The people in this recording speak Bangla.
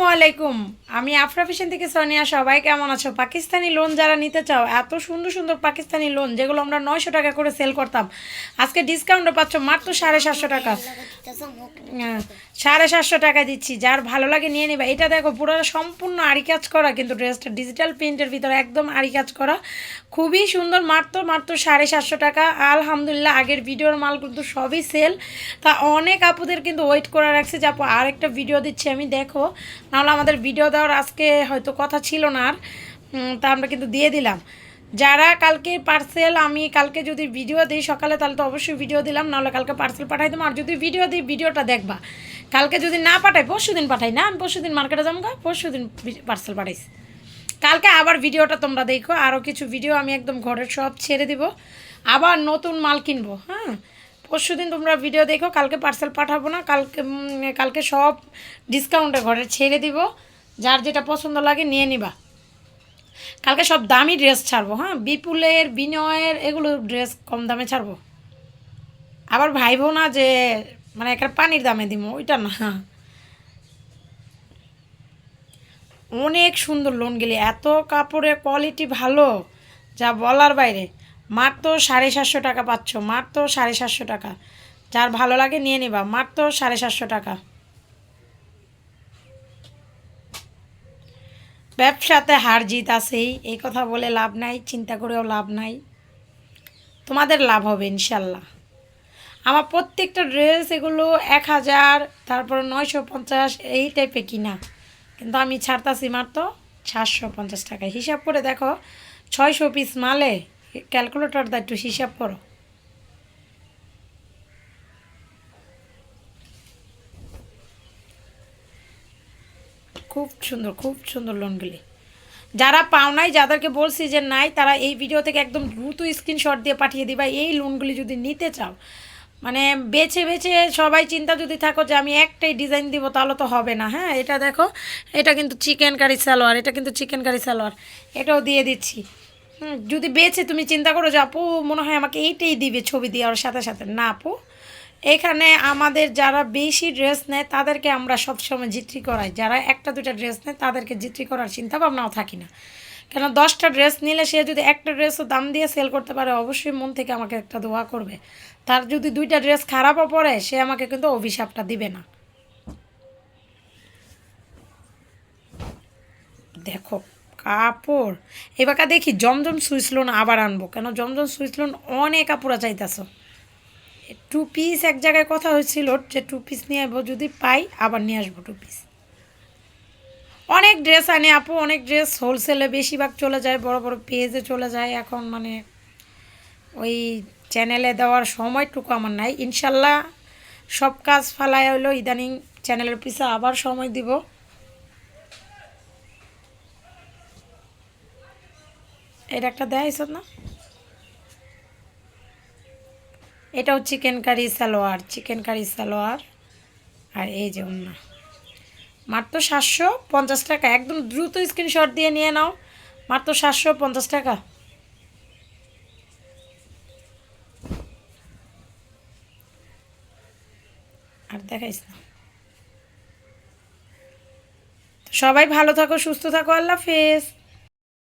আসসালামু আলাইকুম। আমি আফরা ফিশন থেকে সোনিয়া। সবাই কেমন আছো? পাকিস্তানি লোন যারা নিতে চাও এত সুন্দর সুন্দর পাকিস্তানি লোন যেগুলো আমরা নয়শো টাকা করে সেল করতাম আজকে ডিসকাউন্টও পাচ্ছ মাত্র সাড়ে সাতশো টাকা। হ্যাঁ, সাড়ে সাতশো টাকা দিচ্ছি। যার ভালো লাগে নিয়ে নেবে। এটা দেখো পুরো সম্পূর্ণ আড়ি কাজ করা কিন্তু ড্রেসটা ডিজিটাল প্রিন্টের ভিতরে একদম আড়ি কাজ করা। খুবই সুন্দর মাত্র মাত্র সাড়ে সাতশো টাকা। আলহামদুলিল্লাহ আগের ভিডিওর মাল কিন্তু সবই সেল তা অনেক আপুদের কিন্তু ওয়েট করে রাখছে যে আপু আরেকটা ভিডিও দিচ্ছি। আমি দেখো নাহলে আমাদের ভিডিও দেওয়ার আজকে হয়তো কথা ছিল না আর। তা আমরা কিন্তু দিয়ে দিলাম। যারা কালকে পার্সেল আমি কালকে যদি ভিডিও দিই সকালে, তাহলে তো অবশ্যই ভিডিও দিলাম। নাহলে কালকে পার্সেল পাঠাই দেবো। আর যদি ভিডিও দিই ভিডিওটা দেখবা। কালকে যদি না পাঠাই, পরশু দিন পাঠাই না? আমি পরশু দিন মার্কেটে যাব পরশু দিন পার্সেল পাঠাইছি। কালকে আবার ভিডিওটা তোমরা দেখো। আরও কিছু ভিডিও আমি একদম ঘরের সব ছেড়ে দিব। আবার নতুন মাল কিনবো হ্যাঁ? পরশু দিন তোমরা ভিডিও দেখো, কালকে পার্সেল পাঠাবো না, কালকে কালকে সব ডিসকাউন্টে ঘরে ছেড়ে দিব, যার যেটা পছন্দ লাগে নিয়ে নিবা। কালকে সব দামি ড্রেস ছাড়বো হ্যাঁ? বিপুলের, বিনয়ের, এগুলো ড্রেস কম দামে ছাড়বো। আবার ভাইবো না যে মানে একটা পানির দামে দিব ওইটা না। অনেক সুন্দর লোন গেলি, এত কাপড়ের কোয়ালিটি ভালো, যা বলার বাইরে। মাত্র সাড়ে সাতশো টাকা পাচ্ছ মাত্র সাড়ে সাতশো টাকা। যার ভালো লাগে নিয়ে নিবা মাত্র সাড়ে সাতশো টাকা। ব্যবসাতে হার জিত আছেই, এই কথা বলে লাভ নাই, চিন্তা করেও লাভ নাই। তোমাদের লাভ হবে ইনশাল্লাহ। আমার প্রত্যেকটা ড্রেস এগুলো এক হাজার, তারপর নয়শো পঞ্চাশ, এই টাইপে কিনা। কিন্তু আমি ছাড়তাছি মাত্র সাতশো পঞ্চাশ টাকা হিসাব করে দেখো, ছয়শো পিস মালে ক্যালকুলেটর দা একটু হিসাব করো। খুব সুন্দর খুব সুন্দর লোনগুলি যারা পাও নাই, যাদেরকে বলছি যে নাই, তারা এই ভিডিও থেকে একদম দ্রুত স্ক্রিনশট দিয়ে পাঠিয়ে দিবা। এই লোনগুলি যদি নিতে চাও মানে বেছে বেছে সবাই চিন্তা যদি থাকো যে আমি একটাই ডিজাইন দিব, তাহলে তো হবে না। হ্যাঁ এটা দেখো, এটা কিন্তু চিকেন কারি সালোয়ার এটা কিন্তু চিকেন কারি সালোয়ার এটাও দিয়ে দিচ্ছি। যদি বেছে তুমি চিন্তা করো যে, আপু, মনে হয় আমাকে এইটাই দিবে ছবি দেওয়ার সাথে সাথে। না, আপু। এখানে আমাদের যারা বেশি ড্রেস নেয়, তাদেরকে আমরা সবসময় জিত্রি করাই। যারা একটা দুটা ড্রেস নেয়, তাদেরকে জিত্রি করার চিন্তা ভাবনাও থাকি না। কেন, দশটা ড্রেস নিলে সে যদি একটা ড্রেসও দাম দিয়ে সেল করতে পারে, অবশ্যই মন থেকে আমাকে একটা দোয়া করবে। তার যদি দুইটা ড্রেস খারাপও পড়ে, সে আমাকে কিন্তু অভিশাপটা দিবে না। দেখো কাপড়। এবার দেখি জমজম সুইচ লোন আবার আনব। কেন? জমজম সুইচ লোন অনেক কাপড়া চাইতেছো। টু পিস এক জায়গায় কথা হয়েছিল যে টু পিস নিয়ে আসব যদি পাই আবার নিয়ে আসব টু পিস অনেক ড্রেস আনে আপু, অনেক ড্রেস হোলসেলে বেশিরভাগ চলে যায়, বড় বড় পেজে চলে যায়। এখন মানে ওই চ্যানেলে দেওয়ার সময়টুকু আমার নাই। ইনশাল্লাহ সব কাজ ফালায় হলো ইদানিং চ্যানেলের পিছে আবার সময় দিব। এটা একটা দেয় না? এটাও chicken curry salwar chicken curry salwar আর এই যে অন্য মাত্র সাতশো পঞ্চাশ টাকা। একদম দ্রুত স্ক্রিনশট দিয়ে নিয়ে নাও। মাত্র সাতশো পঞ্চাশ টাকা। আর দেখাইস না। সবাই ভালো থাকো, সুস্থ থাকো। আল্লাহ হাফেজ।